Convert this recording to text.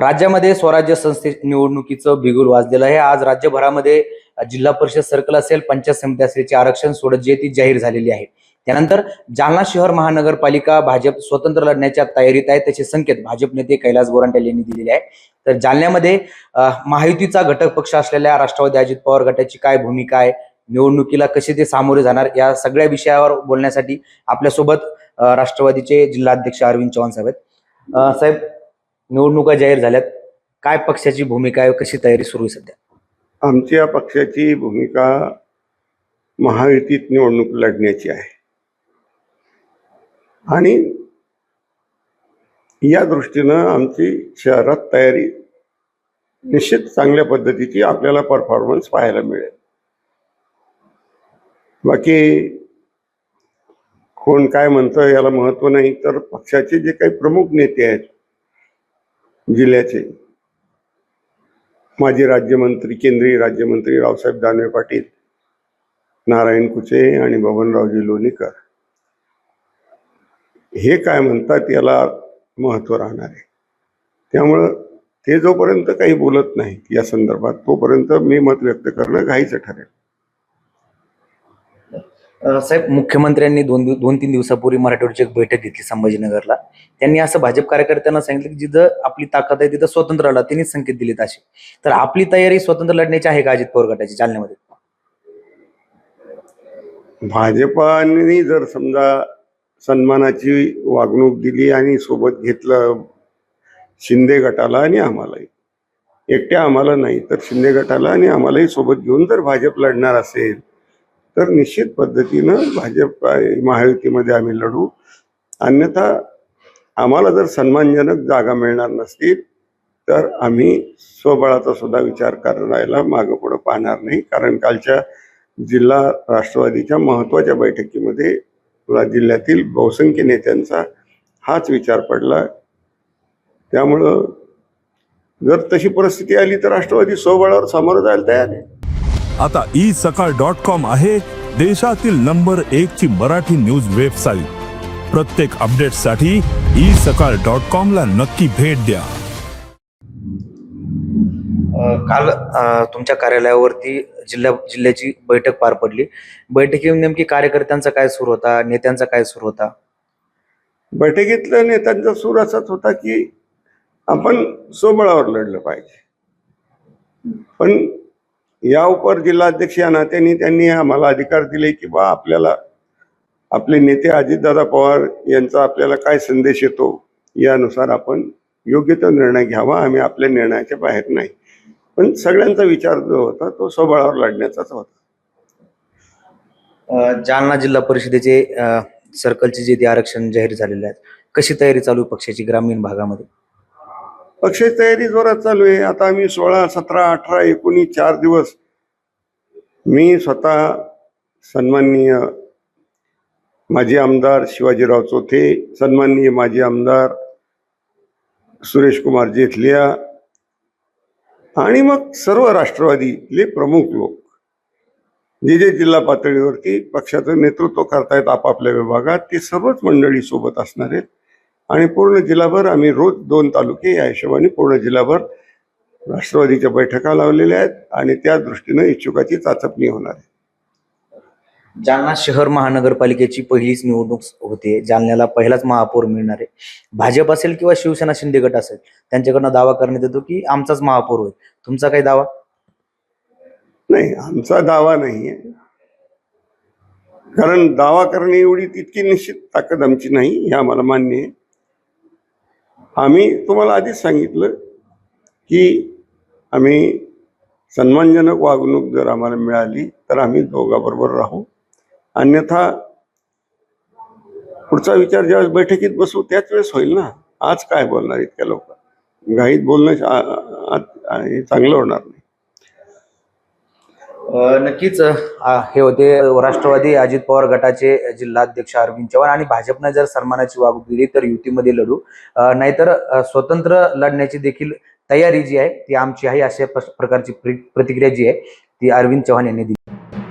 राज्यामध्ये स्वराज्य संस्थे निवडणुकीचं बिगुल वाजलेलं आहे. आज राज्यभरामध्ये जिल्हा परिषद सर्कल असेल पंचायत समिती असेलची आरक्षण सोडत जी ती जाहीर झालेली आहे. त्यानंतर जालना शहर महानगरपालिका भाजप स्वतंत्र लढण्याच्या तयारीत आहे. त्याचे संकेत भाजप नेते कैलास गोरंट्याल यांनी दिलेले आहे. तर जालन्यामध्ये महायुतीचा घटक पक्ष असलेल्या राष्ट्रवादी अजित पवार गटाची काय भूमिका आहे? निवडणुकीला कसे ते सामोरे जाणार? या सगळ्या विषयावर बोलण्यासाठी आपल्यासोबत राष्ट्रवादीचे जिल्हाध्यक्ष अरविंद चव्हाण साहेब साहेब निवडणुका जाहीर झाल्यात. काय पक्षाची भूमिका आहे? कशी तयारी सुरू आहे सध्या? आमच्या पक्षाची भूमिका महायुतीत निवडणूक लढण्याची आहे. आणि या दृष्टीनं आमची शहरात तयारी निश्चित चांगल्या पद्धतीची आपल्याला परफॉर्मन्स पाहायला मिळेल. बाकी कोण काय म्हणतं याला महत्त्व नाही तर पक्षाचे जे काही प्रमुख नेते आहेत जिल्ह्याचे माजी राज्यमंत्री केंद्रीय राज्यमंत्री रावसाहेब दानवे पाटील नारायण कुचे आणि बबनरावजी लोणीकर. हे काय म्हणतात याला महत्त्व राहणार आहे. त्यामुळं ते जोपर्यंत काही बोलत नाहीत या संदर्भात तोपर्यंत मी मत व्यक्त करणं घाईचं ठरेल. साहेब मुख्यमंत्र्यांनी दोन दिव- दोन तीन दिवसापूर्वी मराठवाड्याची एक बैठक घेतली संभाजीनगरला. त्यांनी असं भाजप कार्यकर्त्यांना सांगितलं की जिथं आपली ताकद आहे तिथं स्वतंत्र लढा. त्यांनी संकेत दिलेत असे. तर आपली तयारी स्वतंत्र लढण्याची आहे का अजित पवार गटाची जालन्यामध्ये? भाजपाने जर समजा सन्मानाची वागणूक दिली आणि सोबत घेतलं शिंदे गटाला आणि आम्हालाही. एकट्या आम्हाला नाही तर शिंदे गटाला आणि आम्हालाही सोबत घेऊन जर भाजप लढणार असेल तर निश्चित पद्धतीनं भाजप महायुतीमध्ये आम्ही लढू. अन्यथा आम्हाला जर सन्मानजनक जागा मिळणार नसतील तर आम्ही स्वबळाचा सुद्धा विचार करायला मागं पुढं पाहणार नाही. कारण कालच्या जिल्हा राष्ट्रवादीच्या महत्त्वाच्या बैठकीमध्ये जिल्ह्यातील बहुसंख्य नेत्यांचा हाच विचार पडला. त्यामुळं जर तशी परिस्थिती आली तर राष्ट्रवादी स्वबळावर सामोरं जायला तयार आहे. आता ई सकाळ डॉट कॉम आहे. देशातील नंबर एक ची मराठी न्यूज वेबसाईट. प्रत्येक अपडेटसाठी ई सकाळ डॉट कॉम ला नक्की भेट द्या. काल तुमच्या कार्यालयावरती जिल्हा जिल्ह्याची बैठक पार पडली. बैठकीत नेमकी कार्यकर्त्यांचा काय सूर होता नेत्यांचा काय सूर होता? बैठकीतल्या नेत्यांचा सूर असाच होता की आपण स्वबळावर लढलं पाहिजे. पण या उपर जिल्हाध्यक्ष या नात्याने त्यांनी आम्हाला अधिकार दिले की बा आपल्याला आपले नेते अजितदादा पवार यांचा आपल्याला काय संदेश येतो यानुसार आपण योग्य तो निर्णय घ्यावा. आम्ही आपल्या निर्णयाच्या बाहेर नाही. पण सगळ्यांचा विचार जो होता तो स्वबळावर लढण्याचाच होता. जालना जिल्हा परिषदेचे सर्कलचे जे ते आरक्षण जाहीर झालेले आहेत कशी तयारी चालू पक्षाची ग्रामीण भागामध्ये? पक्षाची तयारी जोरात चालू आहे. आता आम्ही सोळा सतरा अठरा एकोणीस चार दिवस मी स्वतः सन्माननीय माजी आमदार शिवाजीराव चौथे सन्माननीय माजी आमदार सुरेश कुमार जेथलिया आणि मग सर्व राष्ट्रवादीले प्रमुख लोक. जे जे जिल्हा पातळीवरती पक्षाचं नेतृत्व करतायत आपापल्या विभागात ते सर्वच मंडळी सोबत असणार आहेत. आणि पूर्ण जिल्हाभर आम्ही रोज दोन तालुके या हिशोबाने पूर्ण जिल्हाभर राष्ट्रवादीच्या बैठका लावलेल्या आहेत आणि त्या दृष्टीनं इच्छुकाची चाचपणी होणार आहे. जालना शहर महानगरपालिकेची पहिलीच निवडणूक होते जालन्याला पहिलाच महापौर मिळणार आहे. भाजप असेल किंवा शिवसेना शिंदे गट असेल त्यांच्याकडनं दावा करण्यात येतो की आमचाच महापौर होईल. तुमचा काही दावा? नाही आमचा दावा नाही आहे कारण दावा करणे एवढी तितकी निश्चित ताकद आमची नाही हे आम्हाला मान्य आहे. आम्ही तुम्हाला आधीच सांगितलं की आम्ही सन्मानजनक वागणूक जर आम्हाला मिळाली तर आम्ही दोघाबरोबर राहू. अन्यथा पुढचा विचार ज्यावेळेस बैठकीत बसू त्याच वेळेस होईल ना? आज काय बोलणार इतक्या लोक घाईत बोलणं हे चांगलं होणार नक्कीच हे होते राष्ट्रवादी अजित पवार गटाचे जिल्हाध्यक्ष अरविंद चव्हाण आणि भाजपने जर सन्मानाची वागणूक दिली तर युतीमध्ये लढू. नाहीतर स्वतंत्र लढण्याची देखील तयारी जी आहे ती आमची आहे अशा प्रकारची प्रतिक्रिया जी आहे ती अरविंद चव्हाण यांनी दिली.